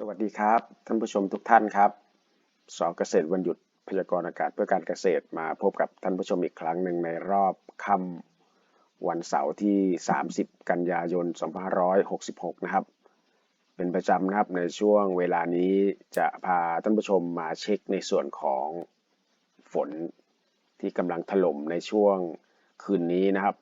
สวัสดีครับ ท่านผู้ชมทุกท่านครับสอเกษตรวันหยุดพยากรณ์อากาศเพื่อการเกษตรมาพบกับท่านผู้ชมอีกครั้งหนึ่งในรอบค่ำวันเสาร์ที่ 30 กันยายน 2566 นะครับ เป็นประจำนะครับในช่วงเวลานี้จะพาท่านผู้ชมมาเช็คในส่วนของฝนที่กำลังถล่มในช่วงคืนนี้นะครับ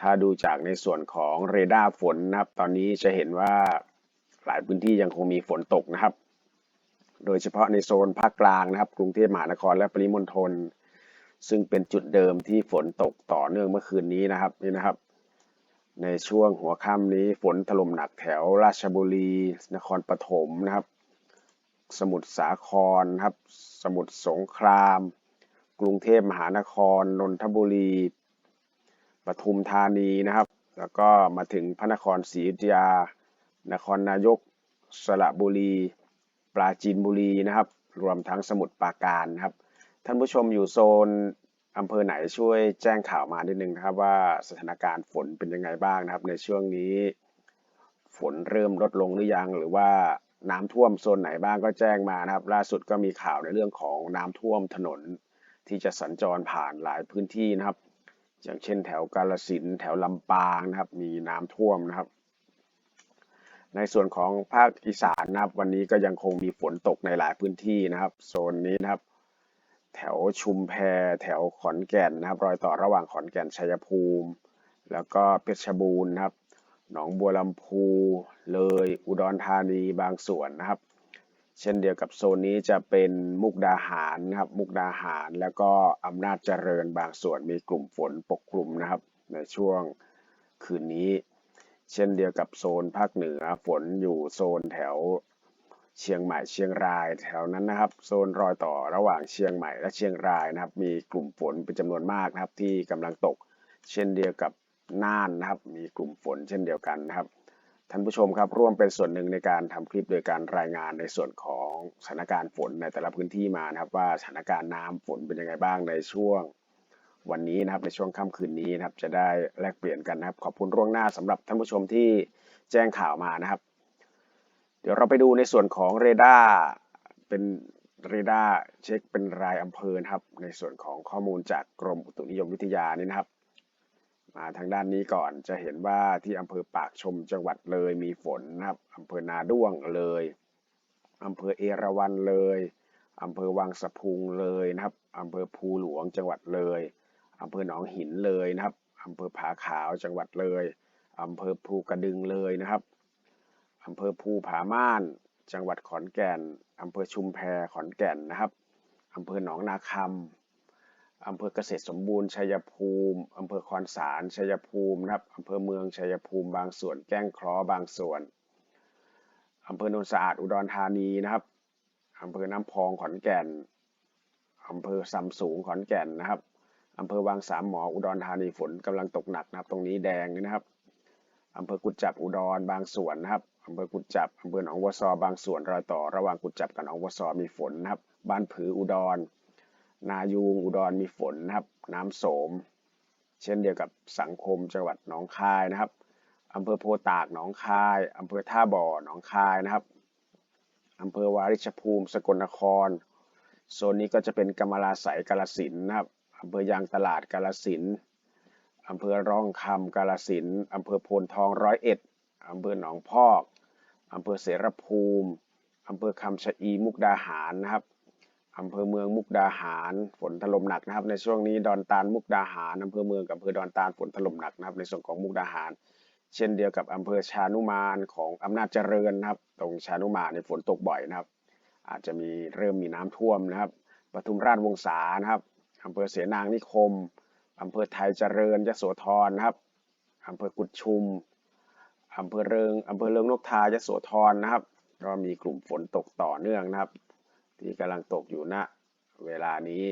ถ้าดูจากในส่วนของเรดาร์ฝนนะครับ ตอนนี้จะเห็นว่า หลายพื้นที่ยังคงมีฝนตกนะครับ โดยเฉพาะในโซนภาคกลางนะครับ กรุงเทพมหานครและปริมณฑลซึ่งเป็นจุดเดิมที่ฝนตกต่อเนื่องเมื่อคืนนี้นะครับนี่นะครับ ในช่วงหัวค่ำนี้ฝนถล่มหนักแถวราชบุรี นครปฐมนะครับ สมุทรสาครครับ สมุทรสงคราม กรุงเทพมหานคร นนทบุรี ปทุมธานีนะครับ แล้วก็มาถึงพระนครศรีอยุธยา นครนายก สระบุรี ปราจีนบุรีนะครับ รวมทั้งสมุทรปราการนะครับ ท่านผู้ชมอยู่โซนอำเภอไหนช่วยแจ้งข่าวมานิดนึงนะครับว่าสถานการณ์ฝนเป็นยังไงบ้างนะครับ ในช่วงนี้ ฝนเริ่มลดลงหรือยัง หรือว่าน้ำท่วมโซนไหนบ้างก็แจ้งมานะครับ ล่าสุดก็มีข่าวในเรื่องของน้ำท่วมถนนที่จะสัญจรผ่านหลายพื้นที่นะครับ อย่างเช่นแถวกาลสินแถวลำปางนะครับ มีน้ำท่วมนะครับ ในส่วนของภาคอีสานนะครับ วันนี้ก็ยังคงมีฝนตกในหลายพื้นที่นะครับ โซนนี้นะครับ แถวชุมแพแถวขอนแก่นนะครับ รอยต่อระหว่างขอนแก่นชัยภูมิ แล้วก็เพชรบูรณ์นะครับ หนองบัวลำพู เลย อุดรธานีบางส่วนนะครับ เช่นเดียวกับโซนนี้จะเป็นมุกดาหารนะครับ มุกดาหารแล้วก็อำนาจเจริญบางส่วนมีกลุ่มฝนปกคลุมนะครับ ในช่วงคืนนี้ เช่นเดียวกับโซนภาคเหนือฝนอยู่โซนแถวเชียงใหม่เชียงรายแถวนั้นนะครับ โซนรอยต่อระหว่างเชียงใหม่และเชียงรายนะครับ มีกลุ่มฝนเป็นจำนวนมากนะครับ ที่กำลังตก เช่นเดียวกับน่านนะครับ มีกลุ่มฝนเช่นเดียวกันนะครับท่านผู้ชมครับร่วมเป็นส่วนหนึ่งในการทำคลิปโดยการรายงานในส่วนของสถานการณ์ฝนในแต่ละพื้นที่มานะครับ ว่าสถานการณ์น้ำฝนเป็นยังไงบ้างในช่วง วันนี้นะครับในช่วงค่ำคืนนี้นะครับจะได้แลกเปลี่ยนกันนะครับ ขอบคุณล่วงหน้าสำหรับท่านผู้ชมที่แจ้งข่าวมานะครับ เดี๋ยวเราไปดูในส่วนของเรดาร์เป็นเรดาร์เช็คเป็นรายอำเภอนะครับ ในส่วนของข้อมูลจากกรมอุตุนิยมวิทยานี่นะครับมาทางด้านนี้ก่อนจะเห็นว่าที่อำเภอปากชมจังหวัดเลยมีฝนนะครับอำเภอนาด้วงเลยอำเภอเอราวัณเลยอำเภอวังสะพุงเลยนะครับอำเภอภูหลวงจังหวัดเลย อำเภอหนองหินเลยนะครับอำเภอผาขาวจังหวัดเลยอำเภอภูกระดึงเลยนะครับอำเภอภูผาม่าน จังหวัดขอนแก่นอำเภอชุมแพขอนแก่นนะครับอำเภอหนองนาคำอำเภอเกษตรสมบูรณ์ชัยภูมิอำเภอคอนสารชัยภูมินะครับอำเภอเมืองชัยภูมิบางส่วน แก้งคราะห์บางส่วนอำเภอโนนสะอาดอุดรธานีนะครับอำเภอน้ำพองขอนแก่นอำเภอซำสูงขอนแก่นนะครับ อำเภอวังสามหมออุดรธานีฝนกำลังตกหนักนะครับ ตรงนี้แดงนะครับอำเภอกุดจับอุดรบางส่วนนะครับอำเภอกุดจับอำเภอหนองวัวซอบางส่วนรอยต่อระหว่างกุดจับกับหนองวัวซอมีฝนนะครับ บ้านผืออุดร นายูงอุดรมีฝนนะครับ น้ำโสม เช่นเดียวกับสังคมจังหวัดหนองคายนะครับอำเภอโพตากหนองคายอำเภอท่าบ่อหนองคายนะครับอำเภอวาริชภูมิ สกลนคร โซนนี้ก็จะเป็นกำมะลาไสยกาลสินนะครับ อำเภอยางตลาดกาลสินอำเภอร่องคำกาลสินอำเภอโพนทองร้อยเอ็ดอำเภอหนองพอกอำเภอเสรภูมิอำเภอคำชะอีมุกดาหารนะครับอำเภอเมืองมุกดาหารฝนถล่มหนักนะครับ ในช่วงนี้ดอนตาลมุกดาหารอำเภอเมืองกับอำเภอดอนตาลฝนถล่มหนักนะครับ ในส่วนของมุกดาหาร เช่นเดียวกับอำเภอชานุมานของอำนาจเจริญนะครับ ตรงชานุมานในฝนตกบ่อยนะครับ อาจจะมีเริ่มมีน้ำท่วมนะครับปทุมราชวงศานะครับ อำเภอเสนางนิคมอำเภอไทยเจริญยโสธรนะครับอำเภอกุดชุมอำเภอเริงอำเภอเริงนกทายโสธรนะครับ ก็มีกลุ่มฝนตกต่อเนื่องนะครับ ที่กำลังตกอยู่ณเวลานี้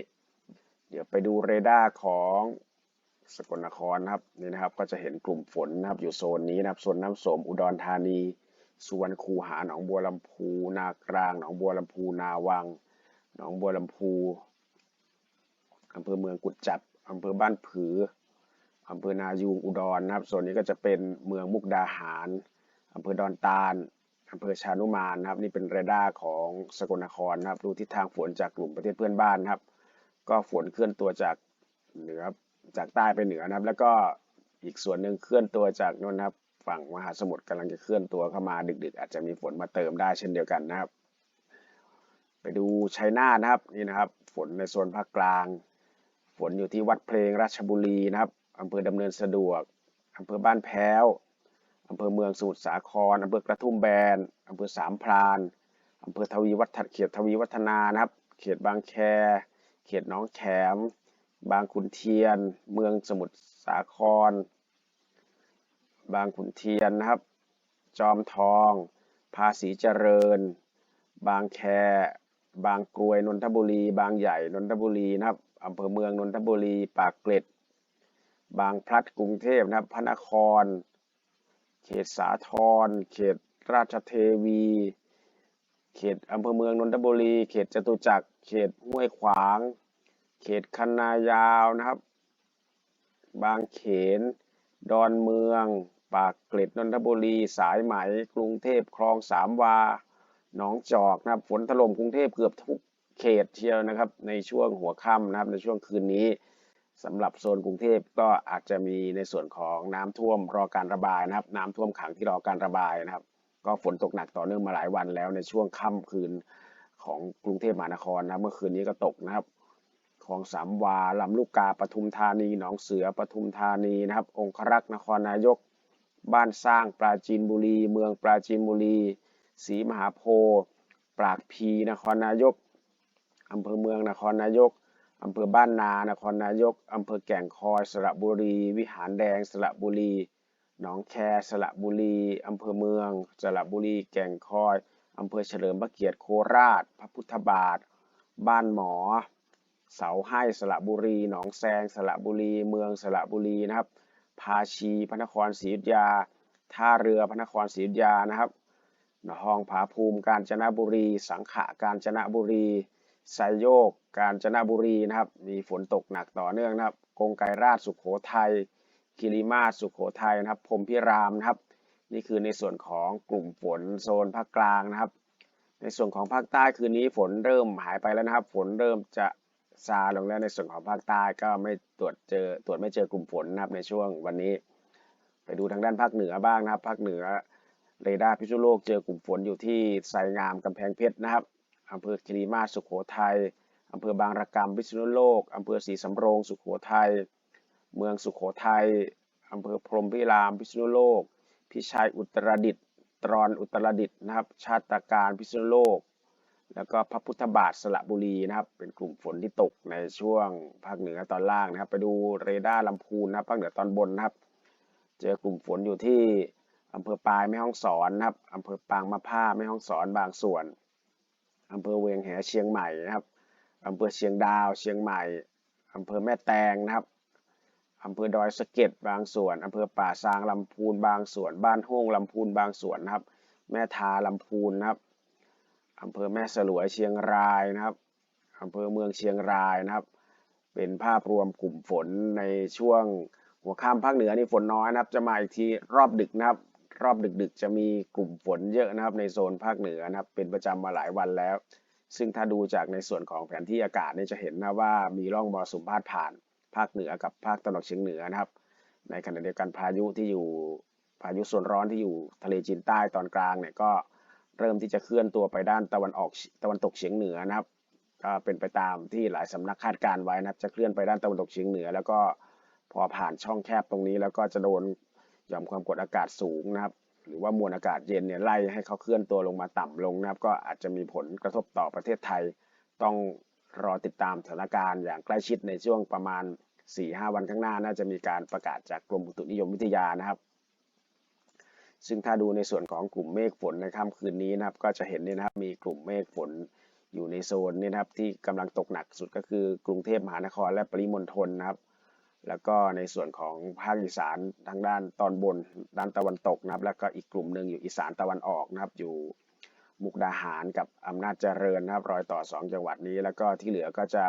เดี๋ยวไปดูเรดาร์ของสกลนครนะครับนี่นะครับก็จะเห็นกลุ่มฝนนะครับอยู่โซนนี้นะครับโซนน้ำสมอุดรธานีสุวรรณคูหาหนองบัวลำพู นากลางหนองบัวลำพูนาวังหนองบัวลำพู อำเภอเมืองกุดจับอำเภอบ้านผืออำเภอนายูงอุดรนะครับโซนนี้ก็จะเป็นเมืองมุกดาหารอำเภอดอนตาลอำเภอชานุมานนะครับ นี่เป็นเรดาร์ของสกลนครนะครับ ดูทิศทางฝนจากกลุ่มประเทศเพื่อนบ้านนะครับ ก็ฝนเคลื่อนตัวจากเหนือจากใต้ไปเหนือนะครับ แล้วก็อีกส่วนหนึ่งเคลื่อนตัวจากนนนะครับ ฝั่งมหาสมุทรกำลังจะเคลื่อนตัวเข้ามาดึก ๆ อาจจะมีฝนมาเติมได้เช่นเดียวกันนะครับ ไปดูชัยนาทนะครับนี่นะครับ ฝนในโซนภาคกลาง ฝนอยู่ที่วัดเพลงราชบุรีนะครับอำเภอดำเนินสะดวกอำเภอบ้านแพ้วอำเภอเมืองสมุทรสาครอำเภอกระทุ่มแบนอำเภอสามพรานอำเภอทวีวัฒน์เขตทวีวัฒนานะครับ เขตบางแค เขตหน้องแขม บางขุนเทียน เมืองสมุทรสาคร บางขุนเทียนนะครับ จอมทอง ภาษีเจริญ บางแค บางกรวยนนทบุรี บางใหญ่นนทบุรีนะครับ อำเภอเมืองนนทบุรี ปากเกร็ด บางพลัดกรุงเทพนะครับพระนคร เขตสาทรเขตราชเทวี เขตอำเภอเมืองนนทบุรี เขตจตุจักร เขตห้วยขวาง เขตคันนายาวนะครับ บางเขน ดอนเมือง ปากเกร็ดนนทบุรี สายไหม กรุงเทพคลองสามวาหนองจอกนะครับฝนถล่มกรุงเทพเกือบทุก เขตเชียวนะครับ ในช่วงหัวค่ำนะครับ ในช่วงคืนนี้สำหรับโซนกรุงเทพก็อาจจะมีในส่วนของน้ำท่วมรอการระบายนะครับ น้ำท่วมขังที่รอการระบายนะครับ ก็ฝนตกหนักต่อเนื่องมาหลายวันแล้วในช่วงค่ำคืนของกรุงเทพมหานครนะเมื่อคืนนี้ก็ตกนะครับคลองสามวาลำลูกกาปทุมธานีหนองเสือปทุมธานีนะครับ องครักษ์นครนายก บ้านสร้างปราจีนบุรี เมืองปราจีนบุรีศรีมหาโพปรากพีนครนายก อำเภอเมืองนครนายกอำเภอบ้านนานครนายกอำเภอแก่งคอยสระบุรี วิหารแดงสระบุรีหนองแคสระบุรีอำเภอเมืองสระบุรี แก่งคอยอำเภอเฉลิมพระเกียรติโคราช พระพุทธบาท บ้านหมอ เสาให้สระบุรี หนองแซงสระบุรี เมืองสระบุรีนะครับ ภาชีพระนครศรีอยุธยา ท่าเรือพระนครศรีอยุธยานะครับหนองผาภูมิกาญจนบุรี สังขะกาญจนบุรี ไซโยก กาญจนบุรีนะครับ มีฝนตกหนักต่อเนื่องนะครับ กงไกรราชสุขโขทัยกิริมาศสุขโขทัยนะครับพรหมพิรามนะครับ นี่คือในส่วนของกลุ่มฝนโซนภาคกลางนะครับ ในส่วนของภาคใต้คืนนี้ฝนเริ่มหายไปแล้วนะครับ ฝนเริ่มจะซาลงแล้วในส่วนของภาคใต้ก็ไม่ตรวจเจอตรวจไม่เจอกลุ่มฝนนะครับในช่วงวันนี้ ไปดูทางด้านภาคเหนือบ้างนะครับ ภาคเหนือเรดาร์พิษณุโลกเจอกลุ่มฝนอยู่ที่ไซงามกำแพงเพชรนะครับ อำเภอคีรีมาศสุขโขทัยอำเภอบางระกำพิษณุโลกอำเภอศรีสำโรงสุขโขทัยเมืองสุขโขทัยอำเภอพรมพิรามพิษณุโลก พิชัยอุตรดิตถ์ตรอนอุตรดิตถ์นะครับ ชาติการพิษณุโลก แล้วก็พระพุทธบาทสระบุรีนะครับ เป็นกลุ่มฝนที่ตกในช่วงภาคเหนือตอนล่างนะครับ ไปดูเรดาร์ลำพูนนะครับภาคเหนือตอนบนนะครับ เจอกลุ่มฝนอยู่ที่อำเภอปลายแม่ฮ่องสอนนะครับอำเภอปางมะผ้าแม่ฮ่องสอนบางส่วน อำเภอเวียงแหเชียงใหม่นะครับอำเภอเชียงดาวเชียงใหม่อำเภอแม่แตงนะครับอำเภอดอยสะเก็ดบางส่วนอำเภอป่าซางลำพูนบางส่วน บ้านห้วงลำพูนบางส่วนนะครับ แม่ทาลำพูนนะครับอำเภอแม่สลวยเชียงรายนะครับอำเภอเมืองเชียงรายนะครับ เป็นภาพรวมกลุ่มฝนในช่วงหัวค่ำภาคเหนือนี่ฝนน้อยนะครับ จะมาอีกทีรอบดึกนะครับ รอบดึกๆ จะมีกลุ่มฝนเยอะนะครับในโซนภาคเหนือนะครับ เป็นประจำมาหลายวันแล้ว ซึ่งถ้าดูจากในส่วนของแผนที่อากาศเนี่ยจะเห็นนะว่ามีร่องมรสุมพาดผ่านภาคเหนือกับภาคตะวันออกเฉียงเหนือนะครับ ในขณะเดียวกันพายุที่อยู่พายุโซนร้อนที่อยู่ทะเลจีนใต้ตอนกลางเนี่ยก็เริ่มที่จะเคลื่อนตัวไปด้านตะวันออกตะวันตกเฉียงเหนือนะครับก็เป็นไปตามที่หลายสำนักคาดการไว้นะครับ จะเคลื่อนไปด้านตะวันตกเฉียงเหนือ แล้วก็พอผ่านช่องแคบตรงนี้แล้วก็จะโดน หย่อมความกดอากาศสูงนะครับ หรือว่ามวลอากาศเย็นเนี่ยไล่ให้เขาเคลื่อนตัวลงมาต่ำลงนะครับ ก็อาจจะมีผลกระทบต่อประเทศไทย ต้องรอติดตามสถานการณ์อย่างใกล้ชิดในช่วงประมาณ 4-5 วันข้างหน้า น่าจะมีการประกาศจากกรมอุตุนิยมวิทยานะครับ ซึ่งถ้าดูในส่วนของกลุ่มเมฆฝนในค่ำคืนนี้นะครับ ก็จะเห็นนี่นะครับมีกลุ่มเมฆฝนอยู่ในโซนนี่นะครับที่กำลังตกหนักสุดก็คือกรุงเทพมหานครและปริมณฑลนะครับ แล้วก็ในส่วนของภาคอีสานทางด้านตอนบนด้านตะวันตกนะครับ แล้วก็อีกกลุ่มหนึ่งอยู่อีสานตะวันออกนะครับ อยู่มุกดาหารกับอำนาจเจริญนะครับ รอยต่อ 2 จังหวัดนี้ แล้วก็ที่เหลือก็จะ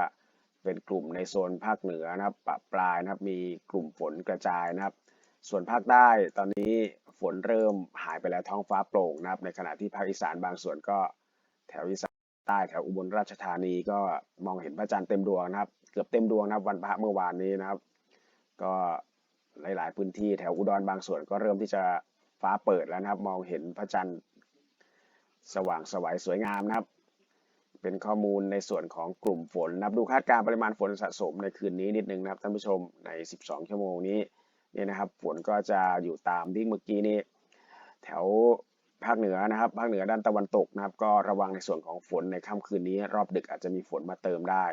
เป็นกลุ่มในโซนภาคเหนือนะครับปะปลายนะครับ มีกลุ่มฝนกระจายนะครับ ส่วนภาคใต้ตอนนี้ฝฝนเริ่มหายไปแล้วท้องฟ้าโปร่งนะครับ ในขณะที่ภาคอีสานบางส่วนก็แถวอีสานใต้แถวอุบลราชธานีก็มองเห็นพระจันทร์เต็มดวงนะครับ เกือบเต็มดวงนะครับวันพระเมื่อวานนี้นะครับ ก็หลาย ๆ พื้นที่แถวอุดรบางส่วนก็เริ่มที่จะฟ้าเปิดแล้วนะครับ มองเห็นพระจันทร์สว่างสวยสวยงามนะครับ เป็นข้อมูลในส่วนของกลุ่มฝนนะครับดูคาดการณ์ปริมาณฝนสะสมในคืนนี้นิดนึงนะครับท่านผู้ชมใน 12 ชั่วโมงนี้นี่นะครับฝนก็จะอยู่ตามที่เมื่อกี้นี้แถวภาคเหนือนะครับภาคเหนือด้านตะวันตกนะครับ ก็ระวังในส่วนของฝนในค่ำคืนนี้ รอบดึกอาจจะมีฝนมาเติมได้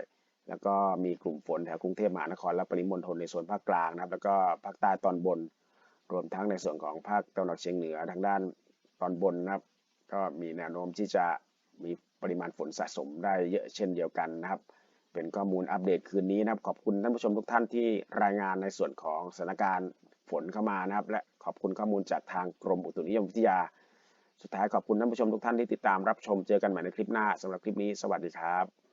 แล้วก็มีกลุ่มฝนแถวกรุงเทพมหานครและปริมณฑลในส่วนภาคกลางนะครับ แล้วก็ภาคใต้ตอนบน รวมทั้งในส่วนของภาคตะวันออกเฉียงเหนือทางด้านตอนบนนะครับ ก็มีแนวโน้มที่จะมีปริมาณฝนสะสมได้เยอะเช่นเดียวกันนะครับ เป็นข้อมูลอัปเดตคืนนี้นะครับ ขอบคุณท่านผู้ชมทุกท่านที่รายงานในส่วนของสถานการณ์ฝนเข้ามานะครับ และขอบคุณข้อมูลจากทางกรมอุตุนิยมวิทยา สุดท้ายขอบคุณท่านผู้ชมทุกท่านที่ติดตามรับชมเจอกันใหม่ในคลิปหน้าสำหรับคลิปนี้ สวัสดีครับ